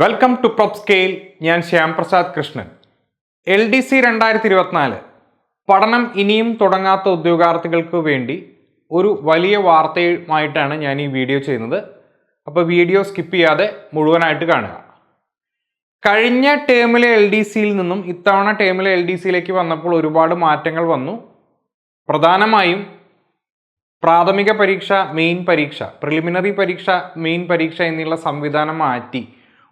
Welcome to prop scale ഞാൻ Shyam Prasad Krishnan. L D C രണ്ടായിരത്തി ഇരുപത്തിനാല് പഠനം ഇനിയും തുടങ്ങാത്ത ഉദ്യോഗാർത്ഥികൾക്ക് വേണ്ടി ഒരു വലിയ വാർത്തയുമായിട്ടാണ് ഞാൻ ഈ വീഡിയോ ചെയ്യുന്നത്. അപ്പോൾ വീഡിയോ സ്കിപ്പ് ചെയ്യാതെ മുഴുവനായിട്ട് കാണുക. കഴിഞ്ഞ ടേമിലെ എൽ ഡി സിയിൽ നിന്നും ഇത്തവണ ടേമിലെ എൽ ഡി സിയിലേക്ക് വന്നപ്പോൾ ഒരുപാട് മാറ്റങ്ങൾ വന്നു. പ്രധാനമായും പ്രാഥമിക പരീക്ഷ മെയിൻ പരീക്ഷ പ്രിലിമിനറി പരീക്ഷ മെയിൻ പരീക്ഷ എന്നുള്ള സംവിധാനം മാറ്റി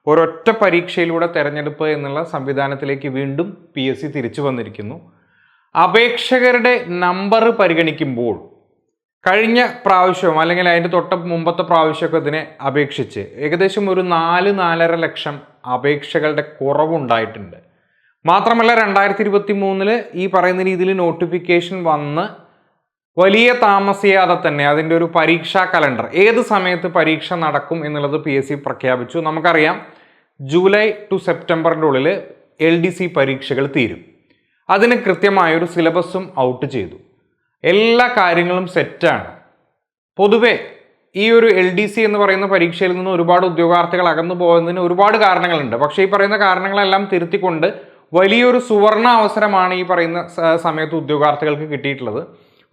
ഒരൊറ്റ പരീക്ഷയിലൂടെ തെരഞ്ഞെടുപ്പ് എന്നുള്ള സംവിധാനത്തിലേക്ക് വീണ്ടും പി എസ് സി തിരിച്ചു വന്നിരിക്കുന്നു. അപേക്ഷകരുടെ നമ്പർ പരിഗണിക്കുമ്പോൾ കഴിഞ്ഞ പ്രാവശ്യം അല്ലെങ്കിൽ അതിന്റെ തൊട്ട് മുമ്പത്തെ പ്രാവശ്യമൊക്കെ ഇതിനെ അപേക്ഷിച്ച് ഏകദേശം ഒരു നാല് നാലര ലക്ഷം അപേക്ഷകളുടെ കുറവുണ്ടായിട്ടുണ്ട്. മാത്രമല്ല രണ്ടായിരത്തി ഇരുപത്തി മൂന്നിൽ ഈ പറയുന്ന രീതിയിൽ നോട്ടിഫിക്കേഷൻ വന്ന് വലിയ താമസിയാതെ തന്നെ അതിന്റെ ഒരു പരീക്ഷാ കലണ്ടർ ഏത് സമയത്ത് പരീക്ഷ നടക്കും എന്നുള്ളത് പി എസ് സി പ്രഖ്യാപിച്ചു. നമുക്കറിയാം ജൂലൈ ടു സെപ്റ്റംബറിന്റെ ഉള്ളിൽ എൽ ഡി സി പരീക്ഷകൾ തീരും. അതിന് കൃത്യമായൊരു സിലബസും ഔട്ട് ചെയ്തു. എല്ലാ കാര്യങ്ങളും സെറ്റാണ് പൊതുവെ ഈ ഒരു എൽ ഡി സി എന്ന് പറയുന്ന പരീക്ഷയിൽ നിന്ന് ഒരുപാട് ഉദ്യോഗാർത്ഥികൾ അകന്നു പോകുന്നതിന് ഒരുപാട് കാരണങ്ങളുണ്ട്. പക്ഷേ ഈ പറയുന്ന കാരണങ്ങളെല്ലാം തിരുത്തിക്കൊണ്ട് വലിയൊരു സുവർണ അവസരമാണ് ഈ പറയുന്ന സമയത്ത് ഉദ്യോഗാർത്ഥികൾക്ക് കിട്ടിയിട്ടുള്ളത്.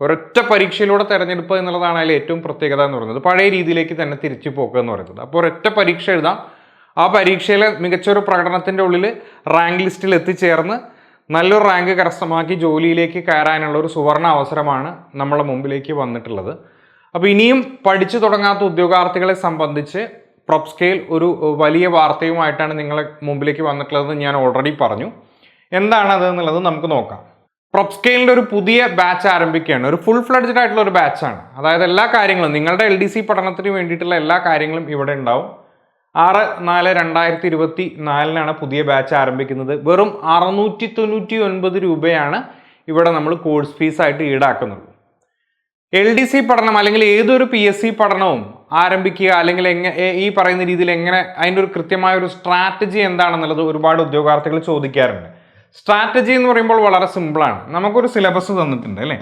ഒരൊറ്റ പരീക്ഷയിലൂടെ തിരഞ്ഞെടുപ്പ് എന്നുള്ളതാണ് അതിൽ ഏറ്റവും പ്രത്യേകത എന്ന് പറയുന്നത്. പഴയ രീതിയിലേക്ക് തന്നെ തിരിച്ചു പോക്കുക എന്ന് പറയുന്നത്. അപ്പോൾ ഒരൊറ്റ പരീക്ഷ എഴുതാം ആ പരീക്ഷയിലെ മികച്ചൊരു പ്രകടനത്തിന്റെ ഉള്ളിൽ റാങ്ക് ലിസ്റ്റിൽ എത്തിച്ചേർന്ന് നല്ലൊരു റാങ്ക് കരസ്ഥമാക്കി ജോലിയിലേക്ക് കയറാനുള്ള ഒരു സുവർണ അവസരമാണ് നമ്മളെ മുമ്പിലേക്ക് വന്നിട്ടുള്ളത്. അപ്പോൾ ഇനിയും പഠിച്ചു തുടങ്ങാത്ത ഉദ്യോഗാർത്ഥികളെ സംബന്ധിച്ച് പ്രൊപ് സ്കെയിൽ ഒരു വലിയ വാർത്തയുമായിട്ടാണ് നിങ്ങളെ മുമ്പിലേക്ക് വന്നിട്ടുള്ളതെന്ന് ഞാൻ ഓൾറെഡി പറഞ്ഞു. എന്താണ് അതെന്നുള്ളത് നമുക്ക് നോക്കാം. പ്രൊപ് സ്കെയിലിന്റെ ഒരു പുതിയ ബാച്ച് ആരംഭിക്കുകയാണ്. ഒരു ഫുൾ ഫ്ലഡ്ജഡ് ആയിട്ടുള്ള ഒരു ബാച്ചാണ് അതായത് എല്ലാ കാര്യങ്ങളും നിങ്ങളുടെ എൽ ഡി സി പഠനത്തിന് വേണ്ടിയിട്ടുള്ള എല്ലാ കാര്യങ്ങളും ഇവിടെ ഉണ്ടാവും. ആറ് നാല് രണ്ടായിരത്തി ഇരുപത്തി നാലിനാണ് പുതിയ ബാച്ച് ആരംഭിക്കുന്നത്. വെറും അറുന്നൂറ്റി തൊണ്ണൂറ്റി ഒൻപത് രൂപയാണ് ഇവിടെ നമ്മൾ കോഴ്സ് ഫീസായിട്ട് ഈടാക്കുന്നത്. എൽ ഡി സി പഠനം അല്ലെങ്കിൽ ഏതൊരു പി എസ് സി പഠനവും ആരംഭിക്കുക അല്ലെങ്കിൽ എങ്ങനെ ഈ പറയുന്ന രീതിയിൽ എങ്ങനെ അതിന്റെ ഒരു കൃത്യമായ ഒരു സ്ട്രാറ്റജി എന്താണെന്നുള്ളത് ഒരുപാട് ഉദ്യോഗാർത്ഥികൾ ചോദിക്കാറുണ്ട്. സ്ട്രാറ്റജി എന്ന് പറയുമ്പോൾ വളരെ സിമ്പിളാണ് നമുക്കൊരു സിലബസ് തന്നിട്ടുണ്ട് അല്ലേ?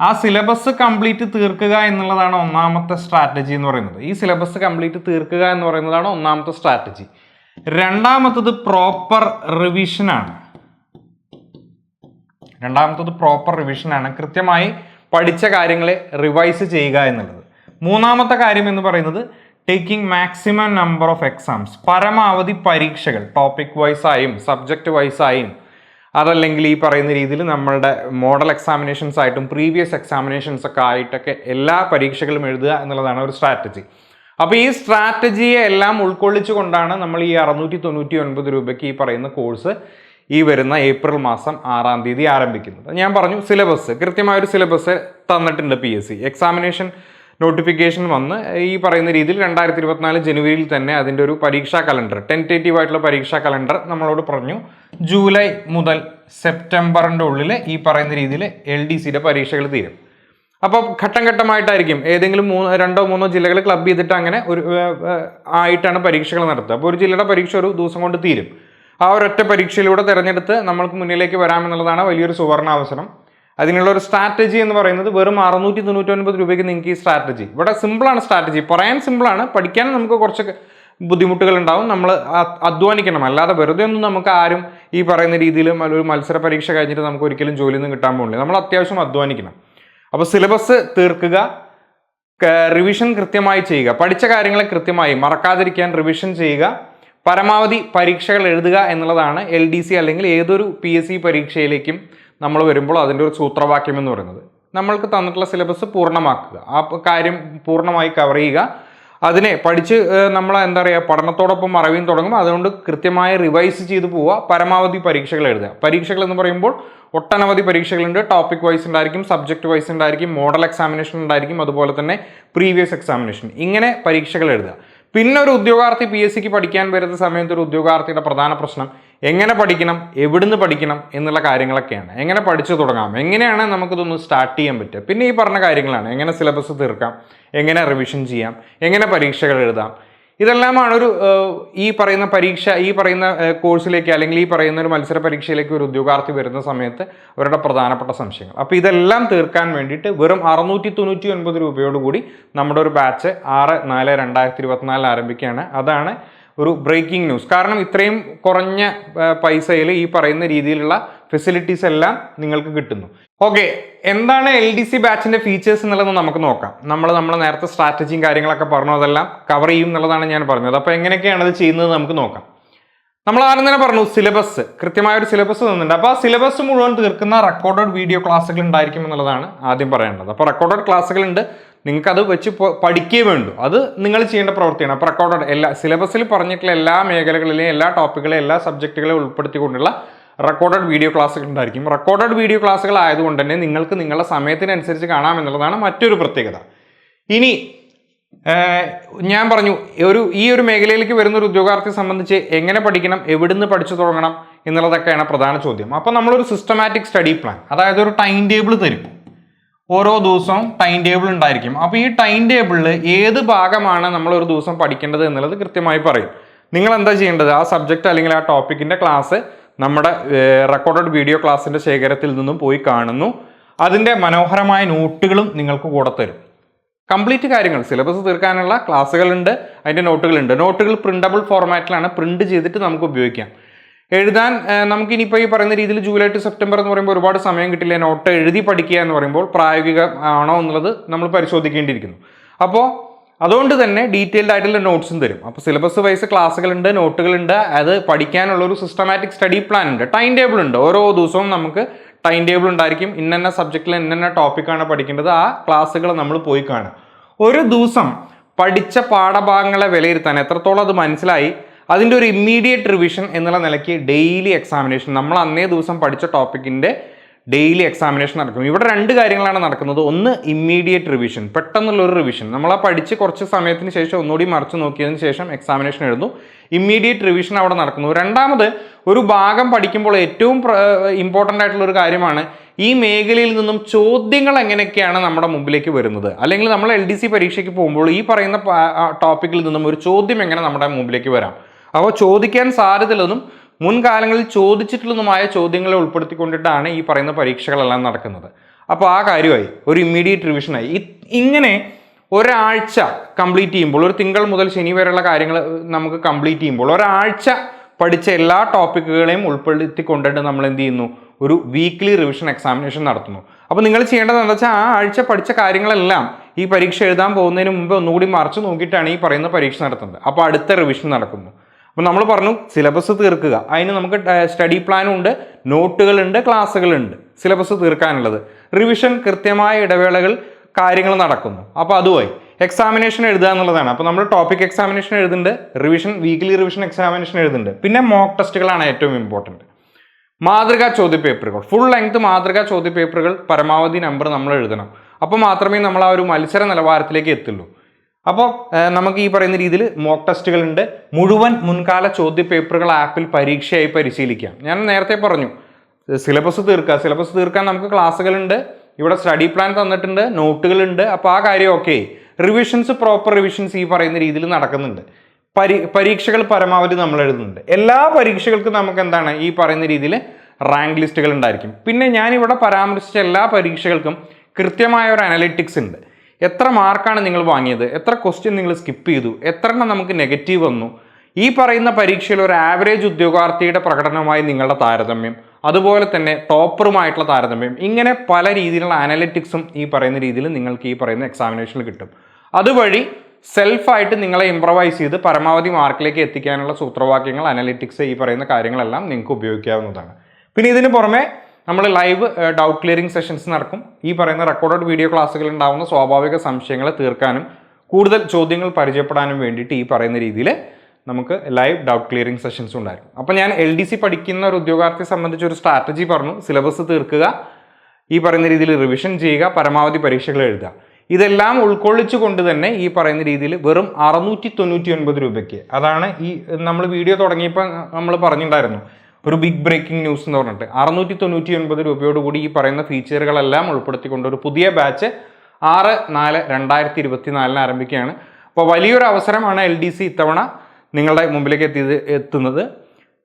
ആ സിലബസ് കംപ്ലീറ്റ് തീർക്കുക എന്നുള്ളതാണ് ഒന്നാമത്തെ സ്ട്രാറ്റജി എന്ന് പറയുന്നത്. ഈ സിലബസ് കംപ്ലീറ്റ് തീർക്കുക എന്ന് പറയുന്നതാണ് ഒന്നാമത്തെ സ്ട്രാറ്റജി രണ്ടാമത്തത് പ്രോപ്പർ റിവിഷനാണ് രണ്ടാമത്തത് പ്രോപ്പർ റിവിഷനാണ് കൃത്യമായി പഠിച്ച കാര്യങ്ങളെ റിവൈസ് ചെയ്യുക എന്നുള്ളത്. മൂന്നാമത്തെ കാര്യം എന്ന് പറയുന്നത് taking maximum number of exams പരമാവധി പരീക്ഷകൾ ടോപ്പിക് വൈസായും സബ്ജക്റ്റ് വൈസായും അതല്ലെങ്കിൽ ഈ പറയുന്ന രീതിയിൽ നമ്മളുടെ മോഡൽ എക്സാമിനേഷൻസ് ആയിട്ടും പ്രീവിയസ് എക്സാമിനേഷൻസ് ഒക്കെ ആയിട്ടൊക്കെ എല്ലാ പരീക്ഷകളും എഴുതുക എന്നുള്ളതാണ് ഒരു സ്ട്രാറ്റജി അപ്പോൾ ഈ സ്ട്രാറ്റജിയെ എല്ലാം ഉൾക്കൊള്ളിച്ചുകൊണ്ടാണ് നമ്മൾ ഈ അറുന്നൂറ്റി തൊണ്ണൂറ്റി ഒൻപത് രൂപയ്ക്ക് ഈ പറയുന്ന കോഴ്സ് ഈ വരുന്ന ഏപ്രിൽ മാസം ആറാം തീയതി ആരംഭിക്കുന്നത്. ഞാൻ പറഞ്ഞു സിലബസ് കൃത്യമായൊരു സിലബസ് തന്നിട്ടുണ്ട് P S C examination notification വന്ന് ഈ പറയുന്ന രീതിയിൽ രണ്ടായിരത്തി ഇരുപത്തിനാല് ജനുവരിയിൽ തന്നെ അതിന്റെ ഒരു പരീക്ഷാ കലണ്ടർ ടെന്റേറ്റീവ് ആയിട്ടുള്ള പരീക്ഷാ കലണ്ടർ നമ്മളോട് പറഞ്ഞു. ജൂലൈ മുതൽ സെപ്റ്റംബറിന്റെ ഉള്ളിൽ ഈ പറയുന്ന രീതിയിൽ എൽ ഡി സിയുടെ പരീക്ഷകൾ തീരും. അപ്പോൾ ഘട്ടം ഘട്ടമായിട്ടായിരിക്കും ഏതെങ്കിലും മൂന്ന് രണ്ടോ മൂന്നോ ജില്ലകൾ ക്ലബ് ചെയ്തിട്ട് അങ്ങനെ ഒരു ആയിട്ടാണ് പരീക്ഷകൾ നടത്തുക. അപ്പോൾ ഒരു ജില്ലയുടെ പരീക്ഷ ഒരു ദിവസം കൊണ്ട് തീരും. ആ ഒരൊറ്റ പരീക്ഷയിലൂടെ തിരഞ്ഞെടുത്ത് നമ്മൾക്ക് മുന്നിലേക്ക് വരാമെന്നുള്ളതാണ് വലിയൊരു സുവർണ അവസരം അതിനുള്ള ഒരു സ്ട്രാറ്റജി എന്ന് പറയുന്നത് വെറും അറുന്നൂറ്റി തൊണ്ണൂറ്റി ഒൻപത് രൂപയ്ക്ക് നിങ്ങൾക്ക് ഈ സ്ട്രാറ്റജി ഇവിടെ സിമ്പിളാണ് സ്ട്രാറ്റജി പറയാൻ സിമ്പിളാണ് പഠിക്കാൻ നമുക്ക് കുറച്ച് ബുദ്ധിമുട്ടുകൾ ഉണ്ടാവും. നമ്മൾ അധ്വാനിക്കണം. അല്ലാതെ വെറുതെ ഒന്നും നമുക്ക് ആരും ഈ പറയുന്ന രീതിയിൽ ഒരു മത്സര പരീക്ഷ കഴിഞ്ഞിട്ട് നമുക്ക് ഒരിക്കലും ജോലിയൊന്നും കിട്ടാൻ പോകുന്നില്ല. നമ്മൾ അത്യാവശ്യം അധ്വാനിക്കണം. അപ്പോൾ സിലബസ് തീർക്കുക റിവിഷൻ കൃത്യമായി ചെയ്യുക. പഠിച്ച കാര്യങ്ങളെ കൃത്യമായി മറക്കാതിരിക്കാൻ റിവിഷൻ ചെയ്യുക. പരമാവധി പരീക്ഷകൾ എഴുതുക എന്നുള്ളതാണ് എൽ ഡി സി അല്ലെങ്കിൽ ഏതൊരു പി എസ് സി പരീക്ഷയിലേക്കും നമ്മൾ വരുമ്പോൾ അതിന്റെ ഒരു സൂത്രവാക്യം എന്ന് പറയുന്നത്. നമ്മൾക്ക് തന്നിട്ടുള്ള സിലബസ് പൂർണമാക്കുക. ആ കാര്യം പൂർണമായി കവർ ചെയ്യുക. അതിനെ പഠിച്ച് നമ്മൾ എന്താ പറയുക പഠനത്തോടൊപ്പം അറിവും തുടങ്ങും. അതുകൊണ്ട് കൃത്യമായി റിവൈസ് ചെയ്ത് പോവുക. പരമാവധി പരീക്ഷകൾ എഴുതുക. പരീക്ഷകൾ എന്ന് പറയുമ്പോൾ ഒട്ടനവധി പരീക്ഷകളുണ്ട്. ടോപ്പിക് വൈസ് ഉണ്ടായിരിക്കും സബ്ജക്റ്റ് വൈസ് ഉണ്ടായിരിക്കും മോഡൽ എക്സാമിനേഷൻ ഉണ്ടായിരിക്കും അതുപോലെ തന്നെ പ്രീവിയസ് എക്സാമിനേഷൻ ഇങ്ങനെ പരീക്ഷകൾ എഴുതുക. പിന്നെ ഒരു ഉദ്യോഗാർത്ഥി പി എസ് സിക്ക് പഠിക്കാൻ വരുന്ന സമയത്ത് ഒരു ഉദ്യോഗാർത്ഥിയുടെ പ്രധാന പ്രശ്നം എങ്ങനെ പഠിക്കണം എവിടുന്ന് പഠിക്കണം എന്നുള്ള കാര്യങ്ങളൊക്കെയാണ്. എങ്ങനെ പഠിച്ചു തുടങ്ങാം എങ്ങനെയാണ് നമുക്കിതൊന്ന് സ്റ്റാർട്ട് ചെയ്യാൻ പറ്റുക. പിന്നെ ഈ പറഞ്ഞ കാര്യങ്ങളാണ്. എങ്ങനെ സിലബസ് തീർക്കാം എങ്ങനെ റിവിഷൻ ചെയ്യാം എങ്ങനെ പരീക്ഷകൾ എഴുതാം ഇതെല്ലാമാണ് ഒരു ഈ പറയുന്ന പരീക്ഷ ഈ പറയുന്ന കോഴ്സിലേക്ക് അല്ലെങ്കിൽ ഈ പറയുന്ന ഒരു മത്സര പരീക്ഷയിലേക്ക് ഒരു ഉദ്യോഗാർത്ഥി വരുന്ന സമയത്ത് അവരുടെ പ്രധാനപ്പെട്ട സംശയങ്ങൾ. അപ്പോൾ ഇതെല്ലാം തീർക്കാൻ വേണ്ടിയിട്ട് വെറും അറുന്നൂറ്റി തൊണ്ണൂറ്റി ഒൻപത് രൂപയോടുകൂടി നമ്മുടെ ഒരു ബാച്ച് ആറ് നാല് രണ്ടായിരത്തി ഇരുപത്തിനാലിൽ ആരംഭിക്കുകയാണ്. അതാണ് ഒരു ബ്രേക്കിംഗ് ന്യൂസ്. കാരണം ഇത്രയും കുറഞ്ഞ പൈസയിൽ ഈ പറയുന്ന രീതിയിലുള്ള ഫെസിലിറ്റീസ് എല്ലാം നിങ്ങൾക്ക് കിട്ടുന്നു. ഓക്കെ എന്താണ് എൽ ഡി സി ബാച്ചിന്റെ ഫീച്ചേഴ്സ് എന്നുള്ളത് നമുക്ക് നോക്കാം. നമ്മൾ നമ്മൾ നേരത്തെ സ്ട്രാറ്റജിയും കാര്യങ്ങളൊക്കെ പറഞ്ഞു അതെല്ലാം കവർ ചെയ്യും എന്നുള്ളതാണ് ഞാൻ പറഞ്ഞത്. അപ്പോൾ എങ്ങനെയൊക്കെയാണ് അത് ചെയ്യുന്നത് നമുക്ക് നോക്കാം. നമ്മൾ ആദ്യം തന്നെ പറഞ്ഞു സിലബസ് കൃത്യമായ ഒരു സിലബസ് തന്നിട്ടുണ്ട്. അപ്പോൾ ആ സിലബസ് മുഴുവൻ തീർക്കുന്ന റെക്കോർഡഡ് വീഡിയോ ക്ലാസ്സുകൾ ഉണ്ടായിരിക്കും എന്നുള്ളതാണ് ആദ്യം പറയേണ്ടത്. അപ്പോൾ റെക്കോർഡഡ് ക്ലാസ്സുകളുണ്ട് നിങ്ങൾക്ക് അത് വെച്ച് പഠിക്കുകയേ പഠിക്കേ വേണ്ടു. അത് നിങ്ങൾ ചെയ്യേണ്ട പ്രവൃത്തിയാണ്. അപ്പോൾ റെക്കോർഡഡ് എല്ലാ സിലബസിൽ പറഞ്ഞിട്ടുള്ള എല്ലാ മേഖലകളിലെയും എല്ലാ ടോപ്പിക്കുകളെയും എല്ലാ സബ്ജക്റ്റുകളെയും ഉൾപ്പെടുത്തിക്കൊണ്ടുള്ള റെക്കോർഡഡ് വീഡിയോ ക്ലാസ്സുകൾ ഉണ്ടായിരിക്കും. റെക്കോർഡഡ് വീഡിയോ ക്ലാസ്സുകൾ ആയതുകൊണ്ട് തന്നെ നിങ്ങൾക്ക് നിങ്ങളുടെ സമയത്തിനനുസരിച്ച് കാണാം എന്നുള്ളതാണ് മറ്റൊരു പ്രത്യേകത. ഇനി ഞാൻ പറഞ്ഞു ഒരു ഈ ഒരു മേഖലയിലേക്ക് വരുന്ന ഒരു ഉദ്യോഗാർത്ഥിയെ സംബന്ധിച്ച് എങ്ങനെ പഠിക്കണം എവിടുന്ന് പഠിച്ചു തുടങ്ങണം എന്നുള്ളതൊക്കെയാണ് പ്രധാന ചോദ്യം. അപ്പോൾ നമ്മളൊരു സിസ്റ്റമാറ്റിക് സ്റ്റഡി പ്ലാൻ അതായത് ഒരു ടൈം ടേബിൾ തരും. ഓരോ ദിവസവും ടൈം ടേബിൾ ഉണ്ടായിരിക്കും. അപ്പോൾ ഈ ടൈം ടേബിളിൽ ഏത് ഭാഗമാണ് നമ്മൾ ഒരു ദിവസം പഠിക്കേണ്ടത് എന്നുള്ളത് കൃത്യമായി പറയും. നിങ്ങൾ എന്താ ചെയ്യേണ്ടത്? ആ സബ്ജക്റ്റ് അല്ലെങ്കിൽ ആ ടോപ്പിക്കിന്റെ ക്ലാസ് നമ്മുടെ റെക്കോർഡഡ് വീഡിയോ ക്ലാസ്സിന്റെ ശേഖരത്തിൽ നിന്നും പോയി കാണുന്നു. അതിന്റെ മനോഹരമായ നോട്ടുകളും നിങ്ങൾക്ക് കൂടെ തരും. കംപ്ലീറ്റ് കാര്യങ്ങൾ സിലബസ് തീർക്കാനുള്ള ക്ലാസ്സുകളുണ്ട് അതിന്റെ നോട്ടുകളുണ്ട് നോട്ടുകൾ പ്രിന്റബിൾ ഫോർമാറ്റിലാണ് പ്രിന്റ് ചെയ്തിട്ട് നമുക്ക് ഉപയോഗിക്കാം. എഴുതാൻ നമുക്ക് ഇനിയിപ്പോൾ ഈ പറയുന്ന രീതിയിൽ ജൂലൈ ടു സെപ്റ്റംബർ എന്ന് പറയുമ്പോൾ ഒരുപാട് സമയം കിട്ടില്ല. നോട്ട് എഴുതി പഠിക്കുക എന്ന് പറയുമ്പോൾ പ്രായോഗികമാണോ എന്നുള്ളത് നമ്മൾ പരിശോധിക്കേണ്ടിയിരിക്കുന്നു. അപ്പോൾ അതുകൊണ്ട് തന്നെ ഡീറ്റെയിൽഡ് ആയിട്ടുള്ള നോട്ട്സും തരും. അപ്പോൾ സിലബസ് വൈസ് ക്ലാസ്സുകളുണ്ട് നോട്ടുകളുണ്ട് അത് പഠിക്കാനുള്ള ഒരു സിസ്റ്റമാറ്റിക് സ്റ്റഡി പ്ലാൻ ഉണ്ട്. ടൈം ടേബിൾ ഉണ്ട്. ഓരോ ദിവസവും നമുക്ക് ടൈം ടേബിൾ ഉണ്ടായിരിക്കും. ഇന്നെന്ന സബ്ജക്റ്റിൽ ഇന്നെന്ന ടോപ്പിക്കാണ് പഠിക്കേണ്ടത്. ആ ക്ലാസ്സുകൾ നമ്മൾ പോയി കാണുക. ഒരു ദിവസം പഠിച്ച പാഠഭാഗങ്ങളെ വിലയിരുത്താൻ എത്രത്തോളം അത് മനസ്സിലായി? അതിന്റെ ഒരു ഇമ്മീഡിയറ്റ് റിവിഷൻ എന്നുള്ള നിലയ്ക്ക് ഡെയിലി എക്സാമിനേഷൻ നമ്മൾ അന്നേ ദിവസം പഠിച്ച ടോപ്പിക്കിന്റെ ഡെയിലി എക്സാമിനേഷൻ നടക്കും. ഇവിടെ രണ്ട് കാര്യങ്ങളാണ് നടക്കുന്നത്. ഒന്ന് ഇമ്മീഡിയറ്റ് റിവിഷൻ പെട്ടെന്നുള്ള ഒരു റിവിഷൻ നമ്മൾ ആ പഠിച്ച് കുറച്ച് സമയത്തിന് ശേഷം ഒന്നുകൂടി മറിച്ച് നോക്കിയതിന് ശേഷം എക്സാമിനേഷൻ എഴുതുന്നു. ഇമ്മീഡിയറ്റ് റിവിഷൻ അവിടെ നടക്കുന്നു. രണ്ടാമത് ഒരു ഭാഗം പഠിക്കുമ്പോൾ ഏറ്റവും ഇമ്പോർട്ടന്റ് ആയിട്ടുള്ള ഒരു കാര്യമാണ് ഈ മേഖലയിൽ നിന്നും ചോദ്യങ്ങൾ എങ്ങനെയൊക്കെയാണ് നമ്മുടെ മുമ്പിലേക്ക് വരുന്നത്? അല്ലെങ്കിൽ നമ്മൾ എൽ ഡി സി പരീക്ഷയ്ക്ക് പോകുമ്പോൾ ഈ പറയുന്ന ടോപ്പിക്കിൽ നിന്നും ഒരു ചോദ്യം എങ്ങനെ നമ്മുടെ മുമ്പിലേക്ക് വരാം? അപ്പോൾ ചോദിക്കാൻ സാധ്യതയുള്ളതും മുൻകാലങ്ങളിൽ ചോദിച്ചിട്ടുള്ളതുമായ ചോദ്യങ്ങളെ ഉൾപ്പെടുത്തിക്കൊണ്ടിട്ടാണ് ഈ പറയുന്ന പരീക്ഷകളെല്ലാം നടക്കുന്നത്. അപ്പോൾ ആ കാര്യമായി ഒരു ഇമ്മീഡിയറ്റ് റിവിഷനായി ഇങ്ങനെ ഒരാഴ്ച കംപ്ലീറ്റ് ചെയ്യുമ്പോൾ ഒരു തിങ്കൾ മുതൽ ശനി വരെയുള്ള കാര്യങ്ങൾ നമുക്ക് കംപ്ലീറ്റ് ചെയ്യുമ്പോൾ ഒരാഴ്ച പഠിച്ച എല്ലാ ടോപ്പിക്കുകളെയും ഉൾപ്പെടുത്തിക്കൊണ്ടിട്ട് നമ്മൾ എന്ത് ചെയ്യുന്നു? ഒരു വീക്ക്ലി റിവിഷൻ എക്സാമിനേഷൻ നടത്തുന്നു. അപ്പോൾ നിങ്ങൾ ചെയ്യേണ്ടത് എന്താ വെച്ചാൽ ആ ആഴ്ച പഠിച്ച കാര്യങ്ങളെല്ലാം ഈ പരീക്ഷ എഴുതാൻ പോകുന്നതിന് മുമ്പ് ഒന്നുകൂടി മറിച്ച് നോക്കിയിട്ടാണ് ഈ പറയുന്ന പരീക്ഷ നടത്തുന്നത്. അപ്പോൾ അടുത്ത റിവിഷൻ നടക്കുന്നു. അപ്പോൾ നമ്മൾ പറഞ്ഞു സിലബസ് തീർക്കുക. അതിന് നമുക്ക് സ്റ്റഡി പ്ലാനും ഉണ്ട് നോട്ടുകളുണ്ട് ക്ലാസ്സുകളുണ്ട് സിലബസ് തീർക്കാനുള്ളത്. റിവിഷൻ കൃത്യമായ ഇടവേളകൾ കാര്യങ്ങൾ നടക്കുന്നു. അപ്പോൾ അതുമായി എക്സാമിനേഷൻ എഴുതുക എന്നുള്ളതാണ്. അപ്പോൾ നമ്മൾ ടോപ്പിക് എക്സാമിനേഷൻ എഴുതുന്നുണ്ട് റിവിഷൻ വീക്ക്ലി റിവിഷൻ എക്സാമിനേഷൻ എഴുതുന്നുണ്ട്. പിന്നെ മോക്ക് ടെസ്റ്റുകളാണ് ഏറ്റവും ഇമ്പോർട്ടന്റ് മാതൃകാ ചോദ്യപേപ്പറുകൾ. ഫുൾ ലെങ്ത് മാതൃകാ ചോദ്യപേപ്പറുകൾ പരമാവധി നമ്പർ നമ്മൾ എഴുതണം. അപ്പോൾ മാത്രമേ നമ്മൾ ആ ഒരു മത്സര നിലവാരത്തിലേക്ക് എത്തുള്ളൂ. അപ്പോൾ നമുക്ക് ഈ പറയുന്ന രീതിയിൽ മോക്ക് ടെസ്റ്റുകളുണ്ട് മുഴുവൻ മുൻകാല ചോദ്യ പേപ്പറുകൾ ആപ്പിൽ പരീക്ഷയായി പരിശീലിക്കാം. ഞാൻ നേരത്തെ പറഞ്ഞു സിലബസ് തീർക്കുക. സിലബസ് തീർക്കാൻ നമുക്ക് ക്ലാസ്സുകളുണ്ട്. ഇവിടെ സ്റ്റഡി പ്ലാൻ തന്നിട്ടുണ്ട് നോട്ടുകളുണ്ട് അപ്പോൾ ആ കാര്യം ഓക്കെ റിവിഷൻസ് പ്രോപ്പർ റിവിഷൻസ് ഈ പറയുന്ന രീതിയിൽ നടക്കുന്നുണ്ട്. പരീ പരീക്ഷകൾ പരമാവധി നമ്മൾ എഴുതുന്നുണ്ട്. എല്ലാ പരീക്ഷകൾക്കും നമുക്ക് എന്താണ് ഈ പറയുന്ന രീതിയിൽ റാങ്ക് ലിസ്റ്റുകൾ ഉണ്ടായിരിക്കും. പിന്നെ ഞാനിവിടെ പരാമർശിച്ച എല്ലാ പരീക്ഷകൾക്കും കൃത്യമായ ഒരു അനലിറ്റിക്സ് ഉണ്ട്. എത്ര മാർക്കാണ് നിങ്ങൾ വാങ്ങിയത്? എത്ര ക്വസ്റ്റ്യൻ നിങ്ങൾ സ്കിപ്പ് ചെയ്തു? എത്ര എണ്ണം നമുക്ക് നെഗറ്റീവ് വന്നു? ഈ പറയുന്ന പരീക്ഷയിൽ ഒരു ആവറേജ് ഉദ്യോഗാർത്ഥിയുടെ പ്രകടനമായി നിങ്ങളുടെ താരതമ്യം അതുപോലെ തന്നെ ടോപ്പറുമായിട്ടുള്ള താരതമ്യം ഇങ്ങനെ പല രീതിയിലുള്ള അനലറ്റിക്സും ഈ പറയുന്ന രീതിയിൽ നിങ്ങൾക്ക് ഈ പറയുന്ന എക്സാമിനേഷനിൽ കിട്ടും. അതുവഴി സെൽഫായിട്ട് നിങ്ങളെ ഇമ്പ്രവൈസ് ചെയ്ത് പരമാവധി മാർക്കിലേക്ക് എത്തിക്കാനുള്ള സൂത്രവാക്യങ്ങൾ അനലിറ്റിക്സ് ഈ പറയുന്ന കാര്യങ്ങളെല്ലാം നിങ്ങൾക്ക് ഉപയോഗിക്കാവുന്നതാണ്. പിന്നെ ഇതിന് പുറമെ നമ്മൾ ലൈവ് ഡൗട്ട് ക്ലിയറിംഗ് സെഷൻസ് നടക്കും. ഈ പറയുന്ന റെക്കോർഡഡ് വീഡിയോ ക്ലാസ്സുകൾ ഉണ്ടാകുന്ന സ്വാഭാവിക സംശയങ്ങളെ തീർക്കാനും കൂടുതൽ ചോദ്യങ്ങൾ പരിചയപ്പെടാനും വേണ്ടിയിട്ട് ഈ പറയുന്ന രീതിയിൽ നമുക്ക് ലൈവ് ഡൗട്ട് ക്ലിയറിംഗ് സെഷൻസ് ഉണ്ടായിരുന്നു അപ്പോൾ ഞാൻ എൽ ഡി സി പഠിക്കുന്ന ഒരു ഉദ്യോഗാർത്ഥിയെ സംബന്ധിച്ച് ഒരു സ്ട്രാറ്റജി പറഞ്ഞു. സിലബസ് തീർക്കുക ഈ പറയുന്ന രീതിയിൽ റിവിഷൻ ചെയ്യുക പരമാവധി പരീക്ഷകൾ എഴുതുക. ഇതെല്ലാം ഉൾക്കൊള്ളിച്ചുകൊണ്ട് തന്നെ ഈ പറയുന്ന രീതിയിൽ വെറും അറുന്നൂറ്റി തൊണ്ണൂറ്റി ഒൻപത് രൂപയ്ക്ക്. അതാണ് ഈ നമ്മൾ വീഡിയോ തുടങ്ങിയപ്പോൾ നമ്മൾ പറഞ്ഞിട്ടുണ്ടായിരുന്നു ഒരു ബിഗ് ബ്രേക്കിംഗ് ന്യൂസ് എന്ന് പറഞ്ഞിട്ട്. അറുന്നൂറ്റി തൊണ്ണൂറ്റി ഒൻപത് രൂപയോടുകൂടി ഈ പറയുന്ന ഫീച്ചറുകളെല്ലാം ഉൾപ്പെടുത്തിക്കൊണ്ട് ഒരു പുതിയ ബാച്ച് ആറ് നാല് രണ്ടായിരത്തി ഇരുപത്തി നാലിന് ആരംഭിക്കുകയാണ്. അപ്പോൾ വലിയൊരു അവസരമാണ് എൽ ഡി സി ഇത്തവണ നിങ്ങളുടെ മുമ്പിലേക്ക് എത്തിയത് എത്തുന്നത്.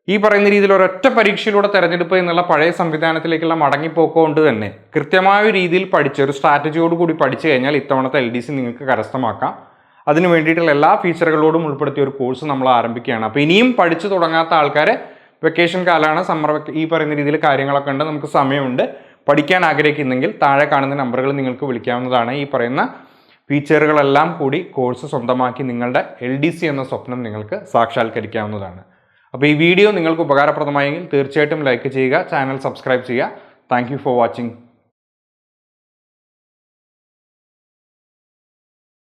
ഈ പറയുന്ന രീതിയിൽ ഒരൊറ്റ പരീക്ഷയിലൂടെ തിരഞ്ഞെടുപ്പ് എന്നുള്ള പഴയ സംവിധാനത്തിലേക്കുള്ള മടങ്ങിപ്പോക്കുകൊണ്ട് തന്നെ. കൃത്യമായ രീതിയിൽ പഠിച്ച് ഒരു സ്ട്രാറ്റജിയോട് കൂടി പഠിച്ചു കഴിഞ്ഞാൽ ഇത്തവണത്തെ എൽ ഡി സി നിങ്ങൾക്ക് കരസ്ഥമാക്കാം. അതിന് വേണ്ടിയിട്ടുള്ള എല്ലാ ഫീച്ചറുകളോടും ഉൾപ്പെടുത്തിയ ഒരു കോഴ്സ് നമ്മൾ ആരംഭിക്കുകയാണ്. അപ്പോൾ ഇനിയും പഠിച്ചു തുടങ്ങാത്ത ആൾക്കാരെ വെക്കേഷൻ കാലമാണ് സമ്മർ ഈ പറയുന്ന രീതിയിൽ കാര്യങ്ങളൊക്കെ ഉണ്ട് നമുക്ക് സമയമുണ്ട്. പഠിക്കാൻ ആഗ്രഹിക്കുന്നെങ്കിൽ താഴെ കാണുന്ന നമ്പറുകൾ നിങ്ങൾക്ക് വിളിക്കാവുന്നതാണ്. ഈ പറയുന്ന ഫീച്ചറുകളെല്ലാം കൂടി കോഴ്സ് സ്വന്തമാക്കി നിങ്ങളുടെ എൽ ഡി സി എന്ന സ്വപ്നം നിങ്ങൾക്ക് സാക്ഷാത്കരിക്കാവുന്നതാണ്. അപ്പോൾ ഈ വീഡിയോ നിങ്ങൾക്ക് ഉപകാരപ്രദമായെങ്കിൽ തീർച്ചയായിട്ടും ലൈക്ക് ചെയ്യുക ചാനൽ സബ്സ്ക്രൈബ് ചെയ്യുക. Thank for watching